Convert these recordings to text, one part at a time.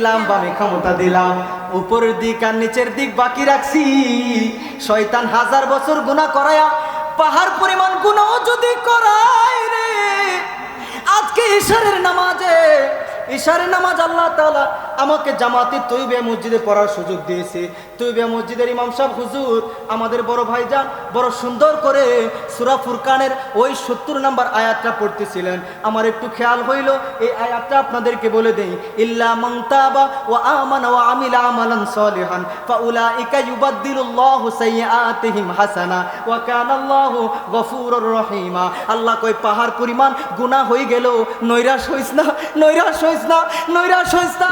দিলাম, বামে ক্ষমতা দিলাম, উপরের দিক আর নিচের দিক বাকি রাখছি। শয়তান হাজার বছর গুণা করায়া পাহাড় পরিমাণ গুণাও যদি করায় রে, আজকে ঈশ্বরের নামাজে ঈশ্বরের নামাজ আল্লাহ তাআলা আমাকে জামাতে তৈবে মসজিদে পড়ার সুযোগ দিয়েছে। তৈবে মসজিদের ইমাম সাহেব, হুজুর, আমাদের বড় ভাই ভাইজান বড় সুন্দর করে সূরা ফুরকানের ওই সত্তর নাম্বার আয়াতটা পড়তেছিলেন। আমার একটু খেয়াল হইল, এই আয়াতটা আপনাদেরকে বলে দেই। ইল্লা মান তাবা ওয়া আমানা ওয়া আমিলা আমালান সলিহান, ফাউলাইকা ইউবাদদিলুল্লাহু সাইয়্যাতিহিম হাসানা ওয়া কানাল্লাহু গফুরুর রহিমা। আল্লাহ কই পাহাড় পরিমাণ গুনাহ হয়ে গেল, নৈরাশ হইস না, নৈরাশ হইস না, নৈরাশ হইস না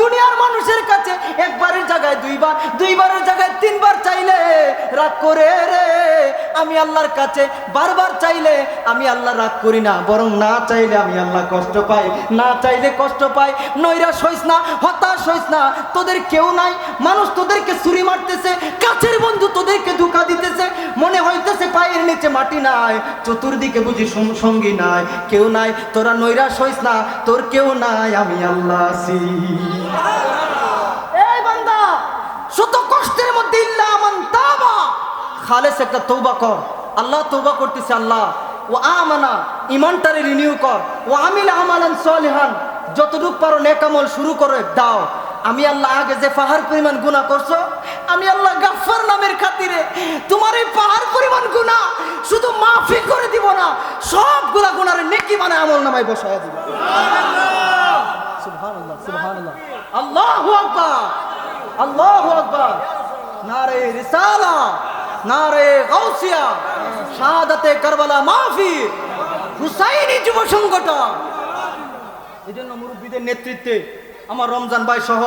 দুনিয়ার মানুষের কাছে একবারের জায়গায় দুইবার দুইবারের জায়গায় তিনবার চাইলে রাগ করে রে। আমি আল্লাহর কাছে বারবার চাইলে আমি আল্লাহ রাগ করি না, বরং না চাইলে আমি আল্লাহ কষ্ট পাই। না চাইলে কষ্ট পাই। নৈরাশ হইস না, হতাশ হইস না, তোদের কেউ নাই। মানুষ তোদেরকে ছুরি মারতেছে, কাছের বন্ধু তোদেরকে ধোকা দিতেছে। মনে হইতেছে পায়ের নিচে মাটি নাই, চতুর্দিকে বুঝি সঙ্গী নাই। কেউ নাই, তোরা নৈরাশ হইস না, তোর কেউ নাই, আমি আল্লাহ আছি এই বান্দা শত কষ্টের মধ্যে ইল্লা মান তাবা খালেস একটা তৌবা কর। আল্লাহ তৌবা করতেছে, আল্লাহ। ও আমানা ইমানটারে রিনিউ কর। ও আমিল আমালান সলিহান, যতটুক পারো নেকামল শুরু করে দাও। আমি আল্লাহ আগে যে পাহাড় পরিমাণ গুনাহ করছ, আমি আল্লাহ গাফফার নামের খাতিরে তোমার এই পাহাড় পরিমাণ গুনাহ শুধু মাফি করে দিব না সবগুলা গুনারে নেকি মানে আমল নামায় বসায় দিব। সুবহানাল্লাহ সুবহানাল্লাহ। আল্লাহু আকবার আল্লাহু আকবার। নারে রিসালা। নারে গাউসিয়া, শাহাদাতে কারবালা মাফি হুসাইনি যুব সংগঠন। এই মুরব্বীদের নেতৃত্বে আমার রমজান ভাই সহ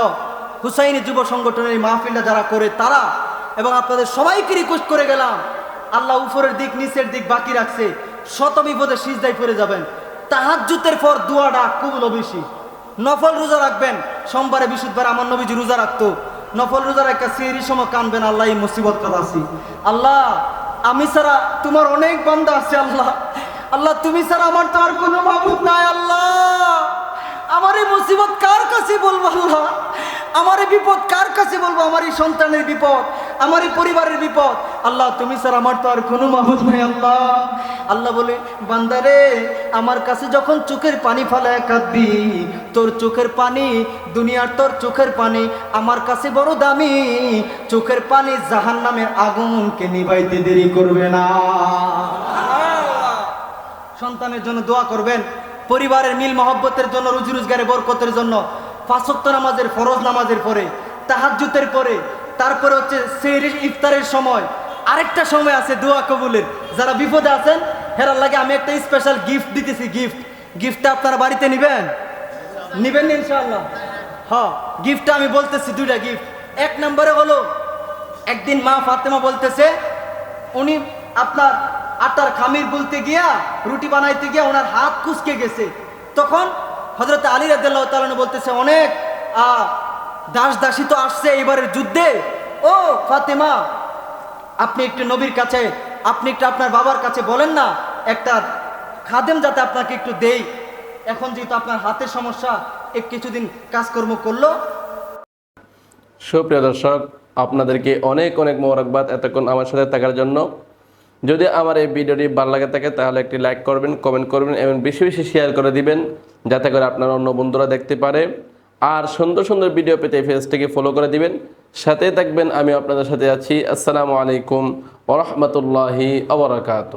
হুসাইনি যুব সংগঠনের এই মাহফিলটা যারা করে তারা এবং আপনাদের সবাইকে রিকোয়েস্ট করে গেলাম, আল্লাহ উপরের দিক, নিচের দিক বাকি রাখছে, শত বিপদে সিজদায় পড়ে যাবেন। তাহাজ্জুতের পর দুয়াটা কবুল বেশি। নফল রোজা রাখবেন, সোমবারে বিশুদ্ধবার আমার নবীজি রোজা রাখতো। নফল রোজা রাখা সিঁড়ি সময় কানবেন, আল্লাহ এই মুসিবত কথা আছি আল্লাহ, আমি ছাড়া তোমার অনেক বান্দা আছে, আল্লাহ। আল্লাহ, তুমি ছাড়া আমার তো আর কোনো মাবুদ নাই, আল্লাহ। আমার এই মুসিবত কার কাছে বলব, আল্লাহ? আমার এই বিপদ কার কাছে বলব? আমার এই সন্তানের বিপদ, আমার এই পরিবারের বিপদ আল্লাহ, তুমি স্যার আমার তো আর কোনো মাহুদ নাই, আল্লাহ। আল্লাহ বলে, বান্দারে, আমার কাছে যখন চোখের পানি ফালায়, কাঁদবি। তোর চোখের পানি, দুনিয়ার তোর চোখের পানি, আমার কাছে বড় দামি। চোখের পানি জাহান নামের আগুনকে নিভাইতে দেরি করবে না। সন্তানের জন্য দোয়া করবেন, পরিবারের মিল মহব্বতের জন্য, রুজি রোজগারে বরকতের জন্য ফাঁসক্ত নামাজের ফরজ নামাজের পরে তাহাজ্জুতের পরে, তারপরে হচ্ছে সেই ইফতারের সময় আরেকটা সময় আছে, দোয়া কবুলের। যারা বিপদে আছেন, হেরার লাগে আমি একটা স্পেশাল গিফট দিতেছি গিফট গিফটটা আপনারা বাড়িতে নেবেন? নিবেন না ইনশাআল্লাহ? হ্যাঁ গিফটটা আমি বলতেছি দুইটা গিফট এক নম্বরে হলো, একদিন মা ফাতেমা বলতেছে, উনি আপনার আটার খামির বলতে গিয়া, রুটি বানাইতে গিয়া ওনার হাত কুচকে গেছে। তখন হজরত আলী রাদিয়াল্লাহু তাআলা বলতেছে, অনেক দাস দাসী তো আসছে এবারের যুদ্ধে। ও ফাতেমা আপনি একটু নবীর কাছে, আপনি একটু আপনার বাবার কাছে বলেন না, একটা খাদেম যাতে আপনাকে একটু দেই। এখন যেহেতু আপনার হাতের সমস্যা এক কিছুদিন কাজকর্ম করল। সুপ্রিয় দর্শক, আপনাদেরকে অনেক অনেক মোবারকবাদ এতক্ষণ আমার সাথে থাকার জন্য। যদি আমার এই ভিডিওটি ভালো লাগে থাকে, তাহলে একটি লাইক করবেন, কমেন্ট করবেন, এবং বেশি বেশি শেয়ার করে দিবেন, যাতে করে আপনার অন্য বন্ধুরা দেখতে পারে। আর সুন্দর সুন্দর ভিডিও পেতে এই পেজটিকে ফলো করে দিবেন। সাথে থাকবেন আমি আপনাদের সাথে আছি। আসসালামু আলাইকুম ওরহমতুল্লাহি আবরাকাত